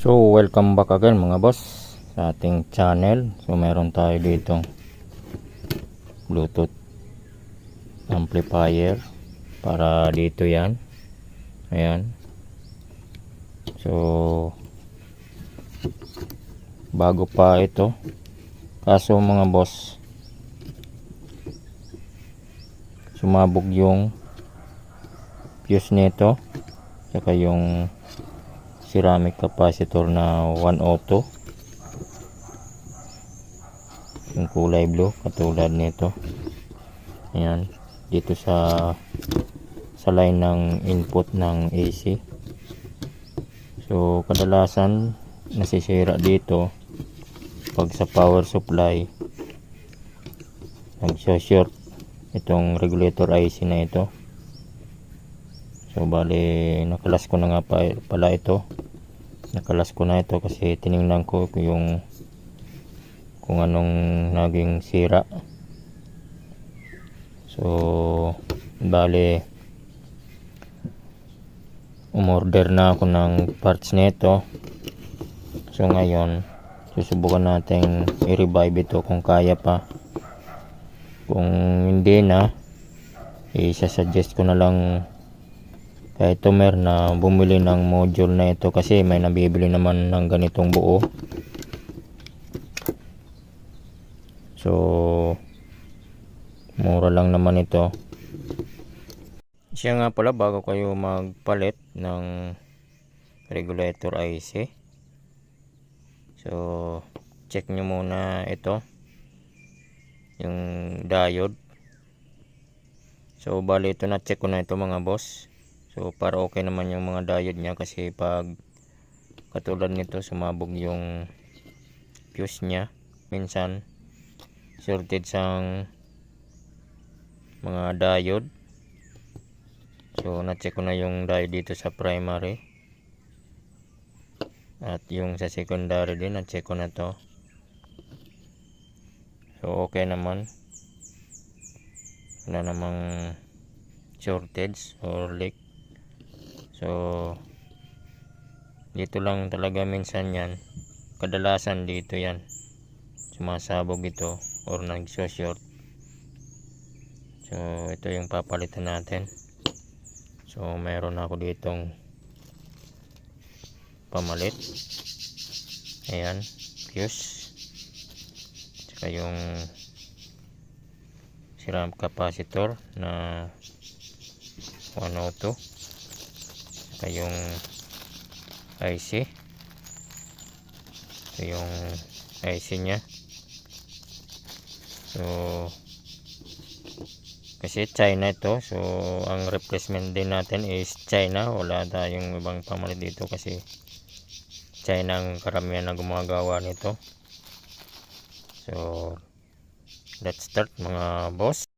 So, welcome back again mga boss sa ating channel. So, meron tayo dito Bluetooth amplifier para dito yan. Ayan. So, bago pa ito. Kaso mga boss, sumabog yung fuse nito. Saka yung ceramic capacitor na 102 yung kulay blue katulad nito. Ayan dito sa sa line ng input ng AC so kadalasan nasisira dito pag sa power supply nagsha-short itong regulator IC na ito. So bali nakalas ko na nga pa, pala ito. Nakalas ko na ito kasi tiningnan ko yung kung anong naging sira. So bali umorder na ako ng parts nito. So ngayon susubukan natin i-revive ito kung kaya pa. Kung hindi na i-suggest ko na lang kay Tomer na bumili ng module na ito kasi may nabibili naman ng ganitong buo. So mura lang naman ito. Siya nga pala bago kayo magpalit ng regulator IC so check nyo muna ito yung diode. So bali ito na check ko na ito mga boss So para okay naman yung mga diode niya kasi pag katulad nito sumabog yung fuse niya minsan shorted sang mga diode. So na-check ko na yung diode dito sa primary. At yung sa secondary din na-check ko na to. So okay naman. Wala namang shortage or leak. So, dito lang talaga minsan yan. Kadalasan dito yan. Sumasabog ito or nagso-short. So, ito yung papalitan natin. So, meron ako ditong pamalit. Ayan, fuse. Tsaka yung ceramic capacitor na 102 ito yung IC ito yung IC nya so kasi China ito. So ang replacement din natin is China. Wala tayong ibang pamalit dito kasi China ang karamihan na gumagawa nito. So let's start mga boss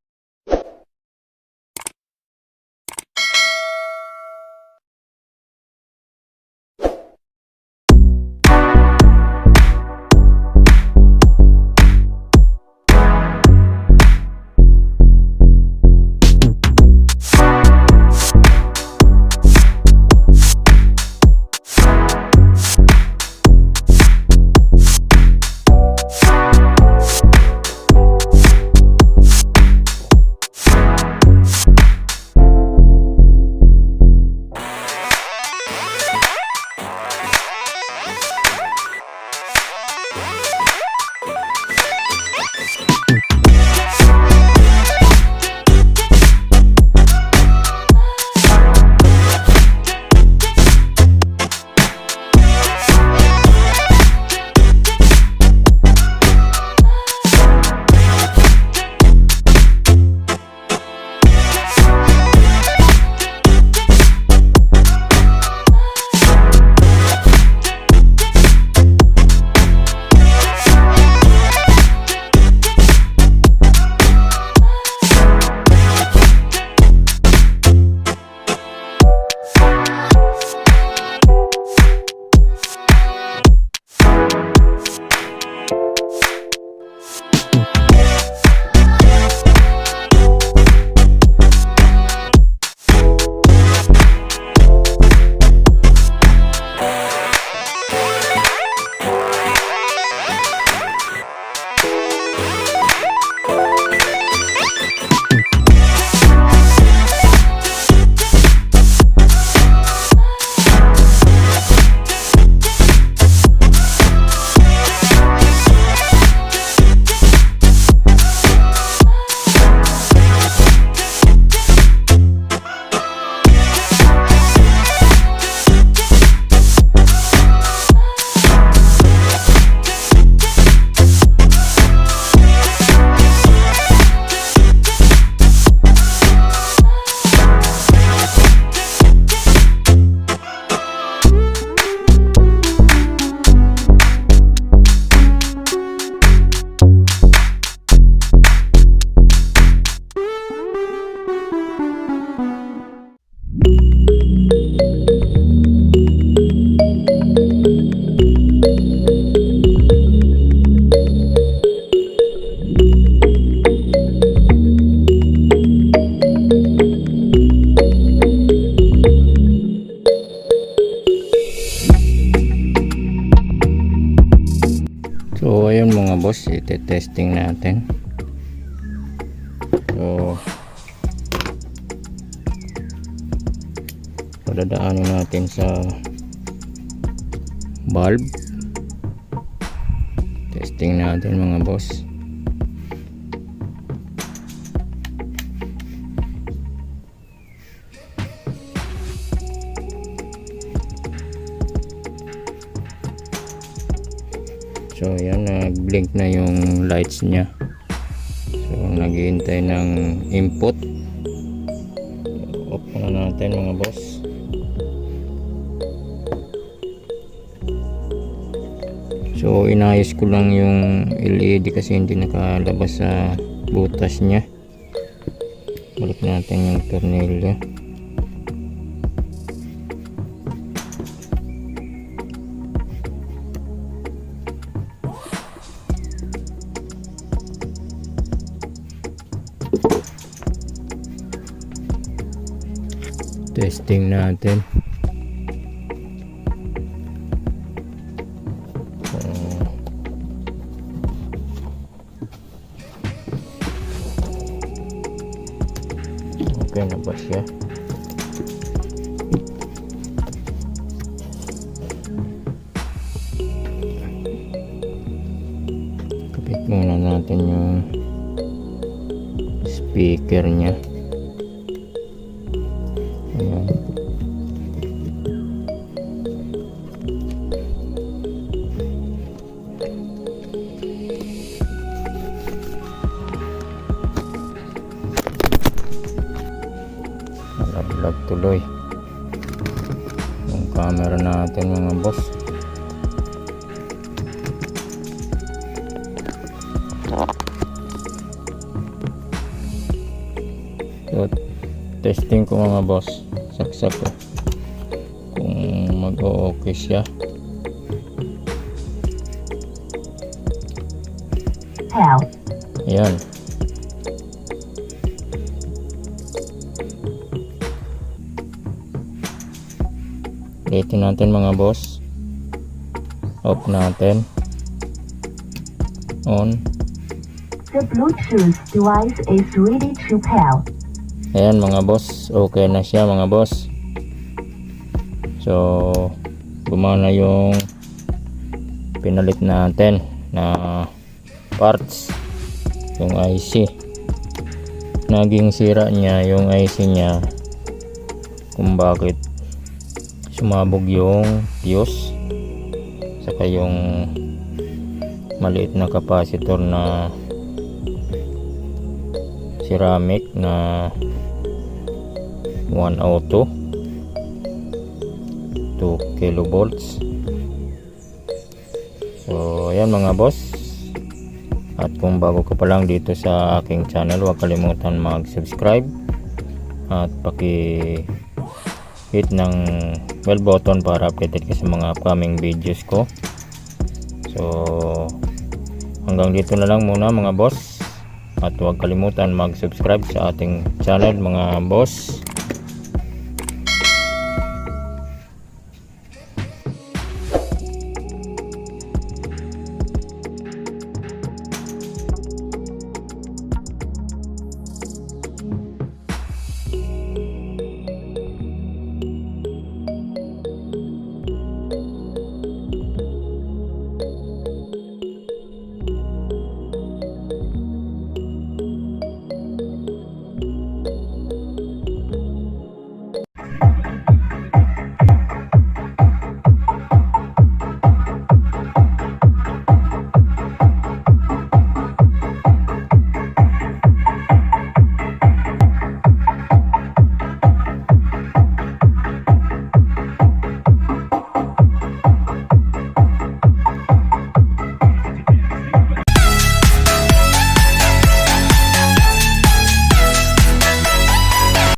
boss, ite-testing natin. So padadaanin natin sa valve. Testing natin mga boss. Nag-blink na yung lights niya. So naghihintay ng input. Off na natin mga boss. So inayos ko lang yung LED kasi hindi nakalabas sa butas niya. Balik natin yung tornilyo. Testing natin. So, okay na ba siya? Kapit muna natin yung speaker niya. Camera natin mga boss. So, testing ko mga boss saksak ko kung mag-o-okay siya Help. ayan Ulitin natin mga boss off natin on The Bluetooth device is ready to pair. Ayan mga boss, okay na siya mga boss. So, gumana yung pinalit natin na parts yung IC. Naging sira niya yung IC niya kung bakit sumabog yung fuse. Saka yung maliit na capacitor na ceramic na 1 auto 2 kilovolts. So ayan mga boss. At kung bago ka pa lang dito sa aking channel huwag kalimutan mag subscribe at paki hit ng bell button para updated ka sa mga upcoming videos ko. So hanggang dito na lang muna mga boss. At huwag kalimutan mag-subscribe sa ating channel mga boss